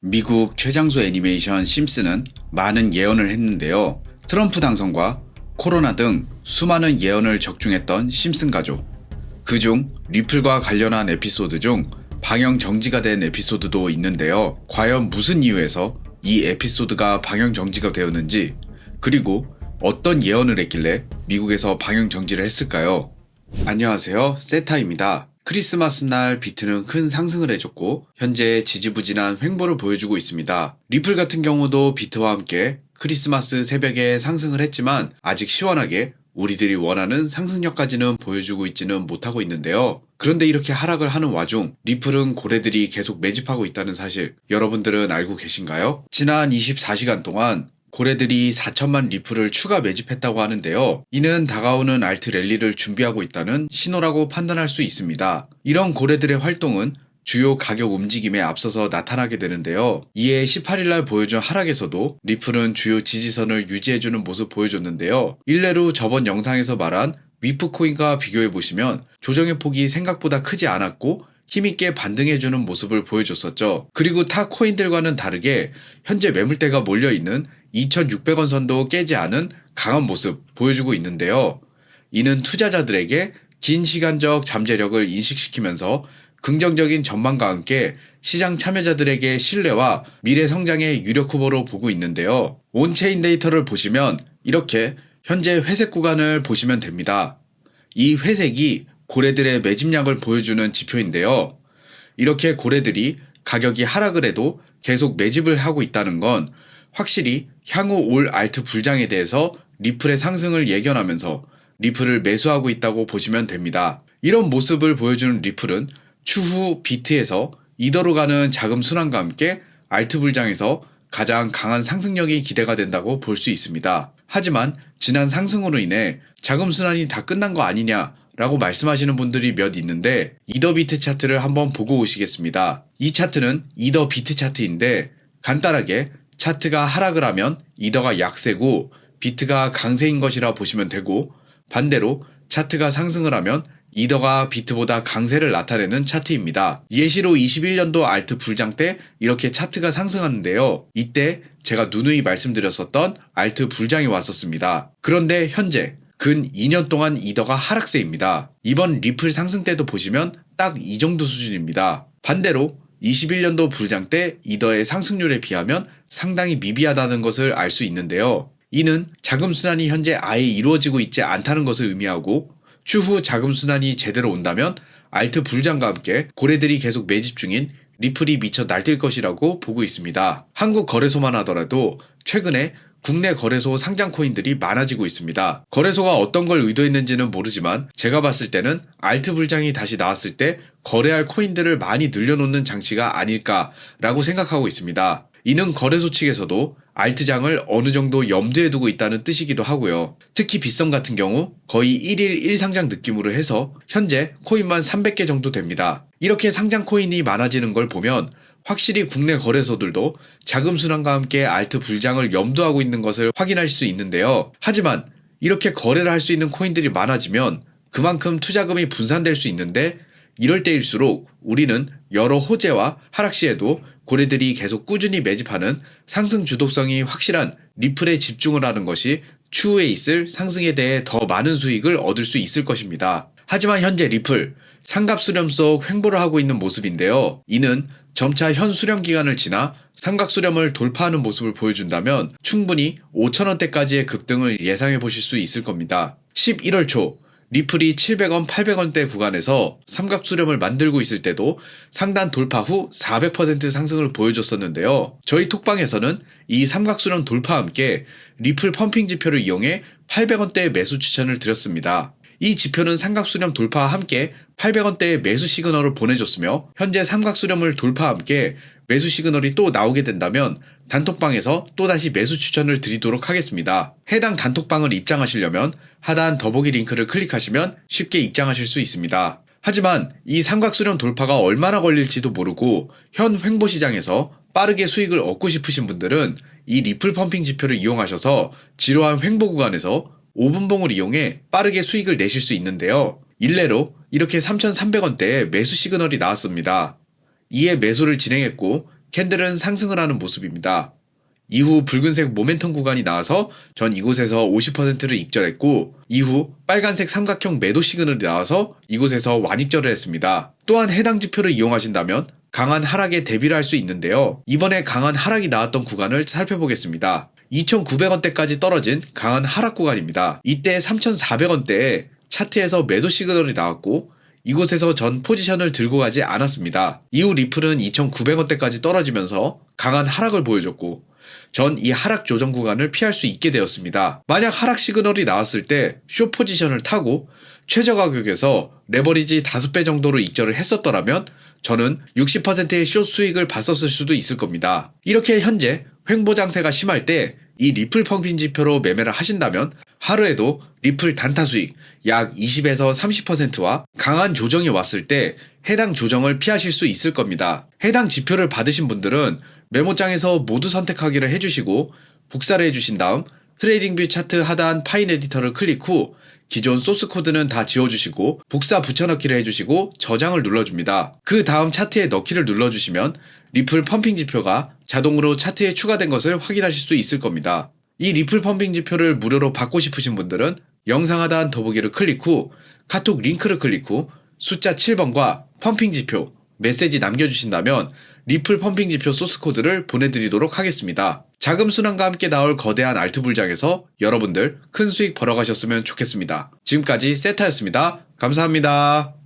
미국 최장수 애니메이션 심슨은 많은 예언을 했는데요. 트럼프 당선과 코로나 등 수많은 예언을 적중했던 심슨 가족. 그중 리플과 관련한 에피소드 중 방영 정지가 된 에피소드도 있는데요. 과연 무슨 이유에서 이 에피소드가 방영 정지가 되었는지, 그리고 어떤 예언을 했길래 미국에서 방영 정지를 했을까요? 안녕하세요. 세타입니다. 크리스마스 날 비트는 큰 상승을 해줬고 현재 지지부진한 횡보를 보여주고 있습니다. 리플 같은 경우도 비트와 함께 크리스마스 새벽에 상승을 했지만 아직 시원하게 우리들이 원하는 상승력까지는 보여주고 있지는 못하고 있는데요. 그런데 이렇게 하락을 하는 와중 리플은 고래들이 계속 매집하고 있다는 사실 여러분들은 알고 계신가요? 지난 24시간 동안 고래들이 4천만 리플을 추가 매집했다고 하는데요. 이는 다가오는 알트 랠리를 준비하고 있다는 신호라고 판단할 수 있습니다. 이런 고래들의 활동은 주요 가격 움직임에 앞서서 나타나게 되는데요. 이에 18일날 보여준 하락에서도 리플은 주요 지지선을 유지해주는 모습 보여줬는데요. 일례로 저번 영상에서 말한 위프 코인과 비교해 보시면 조정의 폭이 생각보다 크지 않았고 힘있게 반등해주는 모습을 보여줬었죠. 그리고 타 코인들과는 다르게 현재 매물대가 몰려있는 2,600원 선도 깨지 않은 강한 모습 보여주고 있는데요. 이는 투자자들에게 긴 시간적 잠재력을 인식시키면서 긍정적인 전망과 함께 시장 참여자들에게 신뢰와 미래 성장의 유력 후보로 보고 있는데요. 온체인 데이터를 보시면 이렇게 현재 회색 구간을 보시면 됩니다. 이 회색이 고래들의 매집량을 보여주는 지표인데요. 이렇게 고래들이 가격이 하락을 해도 계속 매집을 하고 있다는 건 확실히 향후 올 알트 불장에 대해서 리플의 상승을 예견하면서 리플을 매수하고 있다고 보시면 됩니다. 이런 모습을 보여주는 리플은 추후 비트에서 이더로 가는 자금 순환과 함께 알트 불장에서 가장 강한 상승력이 기대가 된다고 볼 수 있습니다. 하지만 지난 상승으로 인해 자금 순환이 다 끝난 거 아니냐 라고 말씀하시는 분들이 몇 있는데 이더 비트 차트를 한번 보고 오시겠습니다. 이 차트는 이더 비트 차트인데 간단하게 차트가 하락을 하면 이더가 약세고 비트가 강세인 것이라 보시면 되고 반대로 차트가 상승을 하면 이더가 비트보다 강세를 나타내는 차트입니다. 예시로 21년도 알트 불장 때 이렇게 차트가 상승하는데요. 이때 제가 누누이 말씀드렸었던 알트 불장이 왔었습니다. 그런데 현재 근 2년 동안 이더가 하락세입니다. 이번 리플 상승 때도 보시면 딱 이 정도 수준입니다. 반대로 21년도 불장 때 이더의 상승률에 비하면 상당히 미비하다는 것을 알 수 있는데요. 이는 자금 순환이 현재 아예 이루어지고 있지 않다는 것을 의미하고 추후 자금 순환이 제대로 온다면 알트 불장과 함께 고래들이 계속 매집 중인 리플이 미쳐 날뛸 것이라고 보고 있습니다. 한국 거래소만 하더라도 최근에 국내 거래소 상장 코인들이 많아지고 있습니다. 거래소가 어떤 걸 의도했는지는 모르지만 제가 봤을 때는 알트 불장이 다시 나왔을 때 거래할 코인들을 많이 늘려놓는 장치가 아닐까라고 생각하고 있습니다. 이는 거래소 측에서도 알트장을 어느 정도 염두에 두고 있다는 뜻이기도 하고요. 특히 빗썸 같은 경우 거의 1일 1상장 느낌으로 해서 현재 코인만 300개 정도 됩니다. 이렇게 상장 코인이 많아지는 걸 보면 확실히 국내 거래소들도 자금 순환과 함께 알트 불장을 염두하고 있는 것을 확인할 수 있는데요. 하지만 이렇게 거래를 할 수 있는 코인들이 많아지면 그만큼 투자금이 분산될 수 있는데 이럴 때일수록 우리는 여러 호재와 하락 시에도 고래들이 계속 꾸준히 매집하는 상승 주도성이 확실한 리플에 집중을 하는 것이 추후에 있을 상승에 대해 더 많은 수익을 얻을 수 있을 것입니다. 하지만 현재 리플 상갑 수렴 속 횡보를 하고 있는 모습인데요. 이는 점차 현 수렴 기간을 지나 삼각 수렴을 돌파하는 모습을 보여준다면 충분히 5천원대까지의 급등을 예상해 보실 수 있을 겁니다. 11월 초 리플이 700원, 800원대 구간에서 삼각 수렴을 만들고 있을 때도 상단 돌파 후 400% 상승을 보여줬었는데요. 저희 톡방에서는 이 삼각 수렴 돌파와 함께 리플 펌핑 지표를 이용해 800원대의 매수 추천을 드렸습니다. 이 지표는 삼각수렴 돌파와 함께 800원대의 매수 시그널을 보내줬으며 현재 삼각수렴을 돌파와 함께 매수 시그널이 또 나오게 된다면 단톡방에서 또다시 매수 추천을 드리도록 하겠습니다. 해당 단톡방을 입장하시려면 하단 더보기 링크를 클릭하시면 쉽게 입장하실 수 있습니다. 하지만 이 삼각수렴 돌파가 얼마나 걸릴지도 모르고 현 횡보 시장에서 빠르게 수익을 얻고 싶으신 분들은 이 리플 펌핑 지표를 이용하셔서 지루한 횡보 구간에서 5분봉을 이용해 빠르게 수익을 내실 수 있는데요. 일례로 이렇게 3,300원대의 매수 시그널이 나왔습니다. 이에 매수를 진행했고 캔들은 상승을 하는 모습입니다. 이후 붉은색 모멘텀 구간이 나와서 전 이곳에서 50%를 익절했고 이후 빨간색 삼각형 매도 시그널이 나와서 이곳에서 완익절을 했습니다. 또한 해당 지표를 이용하신다면 강한 하락에 대비를 할 수 있는데요. 이번에 강한 하락이 나왔던 구간을 살펴보겠습니다. 2,900원대까지 떨어진 강한 하락 구간입니다. 이때 3,400원대에 차트에서 매도 시그널이 나왔고 이곳에서 전 포지션을 들고 가지 않았습니다. 이후 리플은 2,900원대까지 떨어지면서 강한 하락을 보여줬고 전 이 하락 조정 구간을 피할 수 있게 되었습니다. 만약 하락 시그널이 나왔을 때 쇼 포지션을 타고 최저 가격에서 레버리지 5배 정도로 익절을 했었더라면 저는 60%의 숏 수익을 봤었을 수도 있을 겁니다. 이렇게 현재 횡보 장세가 심할 때 이 리플 펌핑 지표로 매매를 하신다면 하루에도 리플 단타 수익 약 20에서 30%와 강한 조정이 왔을 때 해당 조정을 피하실 수 있을 겁니다. 해당 지표를 받으신 분들은 메모장에서 모두 선택하기를 해주시고 복사를 해주신 다음 트레이딩 뷰 차트 하단 파인 에디터를 클릭 후 기존 소스 코드는 다 지워주시고 복사 붙여넣기를 해주시고 저장을 눌러줍니다. 그 다음 차트에 넣기를 눌러주시면 리플 펌핑 지표가 자동으로 차트에 추가된 것을 확인하실 수 있을 겁니다. 이 리플 펌핑 지표를 무료로 받고 싶으신 분들은 영상 하단 더보기를 클릭 후 카톡 링크를 클릭 후 숫자 7번과 펌핑 지표 메시지 남겨주신다면 리플 펌핑 지표 소스 코드를 보내드리도록 하겠습니다. 자금 순환과 함께 나올 거대한 알트 불장에서 여러분들 큰 수익 벌어가셨으면 좋겠습니다. 지금까지 세타였습니다. 감사합니다.